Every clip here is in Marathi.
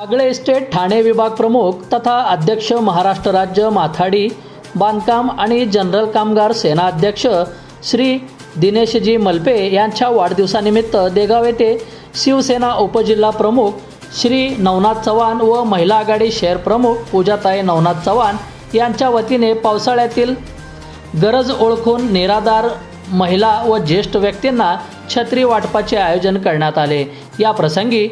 आगळे इस्टेट ठाणे विभाग प्रमुख तथा अध्यक्ष महाराष्ट्र राज्य माथाडी बांधकाम आणि जनरल कामगार सेना अध्यक्ष श्री दिनेशजी मल्पे यांच्या वाढदिवसानिमित्त देगाव येथे शिवसेना उपजिल्हा प्रमुख श्री नवनाथ चव्हाण व महिला आघाडी शहर प्रमुख पूजाताई नवनाथ चव्हाण यांच्या वतीने पावसाळ्यातील गरज ओळखून निराधार महिला व ज्येष्ठ व्यक्तींना छत्री वाटपाचे आयोजन करण्यात आले. या प्रसंगी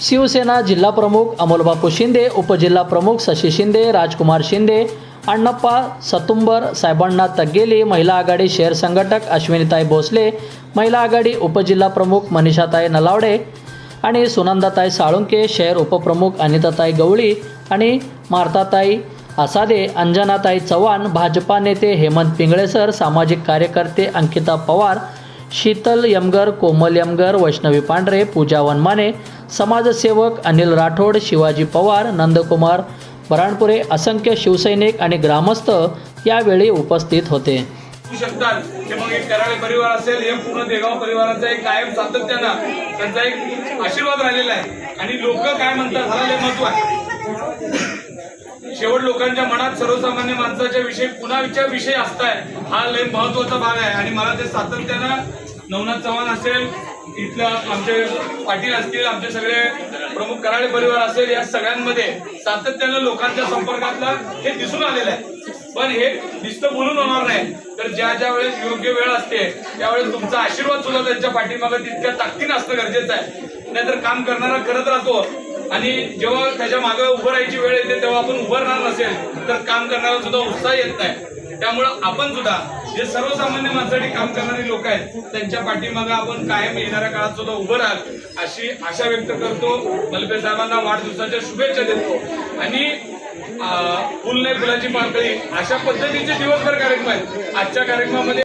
शिवसेना जिल्हा प्रमुख अमोलबापू शिंदे उपजिल्हा प्रमुख शशी शिंदे राजकुमार शिंदे अण्णप्पा सतुंबर साहेबांना तग्गेली महिला आघाडी शहर संघटक अश्विनीताई भोसले महिला आघाडी उपजिल्हा प्रमुख मनीषाताई नलावडे आणि सुनंदाताई साळुंके शहर उपप्रमुख अनिताताई गवळी आणि मार्ताताई आसादे अंजनाताई चव्हाण भाजपा नेते हेमंत पिंगळेसर सामाजिक कार्यकर्ते अंकिता पवार शीतल यमगर कोमल यमगर वैष्णवी पांढरे पूजा वनमाने समाजसेवक अनिल राठोड शिवाजी पवार नंदकुमार बराणपुरे असंख्य शिवसैनिक आणि ग्रामस्थ यावेळी उपस्थित होते. शकतात. मग एक कराळे परिवार असेल हे पूर्ण देगाव परिवाराचा एक कायम सातत्यानं त्यांचा एक आशीर्वाद राहिलेला आहे. आणि लोक काय म्हणतात महत्त्व आहे. शेवट लोकांच्या मनात सर्वसामान्य माणसाच्या विषयी पुन्हा विचार विषय असताय हा लय महत्त्वाचा भाग आहे. आणि मला ते सातत्यानं नवनाथ चव्हाण असेल इथल्या आमचे पाटील असतील आमचे सगळे प्रमुख कराडे परिवार असेल या सगळ्यांमध्ये सातत्यानं लोकांच्या संपर्कातला हे दिसून आलेलं आहे. पण हे दिसतं बोलून होणार नाही. तर ज्या ज्या वेळेस योग्य वेळ असते त्यावेळेस तुमचा आशीर्वाद सुद्धा त्यांच्या पाठीमागे तितक्या ताकदीनं असणं गरजेचं आहे. नाहीतर काम करणारा करत राहतो. आणि जेव्हा त्याच्यामागे उभं राहायची वेळ येते तेव्हा आपण उभं राहणार नसेल तर काम करणारा सुद्धा उत्साह येत नाही. त्यामुळं आपण सुद्धा जे सर्वसामान्य माणसासाठी काम करणारी लोक आहेत त्यांच्या पाठीमागे आपण कायम येणाऱ्या काळात सुद्धा उभं राहत अशी आशा व्यक्त करतो. मलपे साहेबांना वाढदिवसाच्या शुभेच्छा देतो. आणि फुल नाही फुलाची पाकळी अशा पद्धतीचे दिवसभर कार्यक्रम आहेत. आजच्या कार्यक्रमामध्ये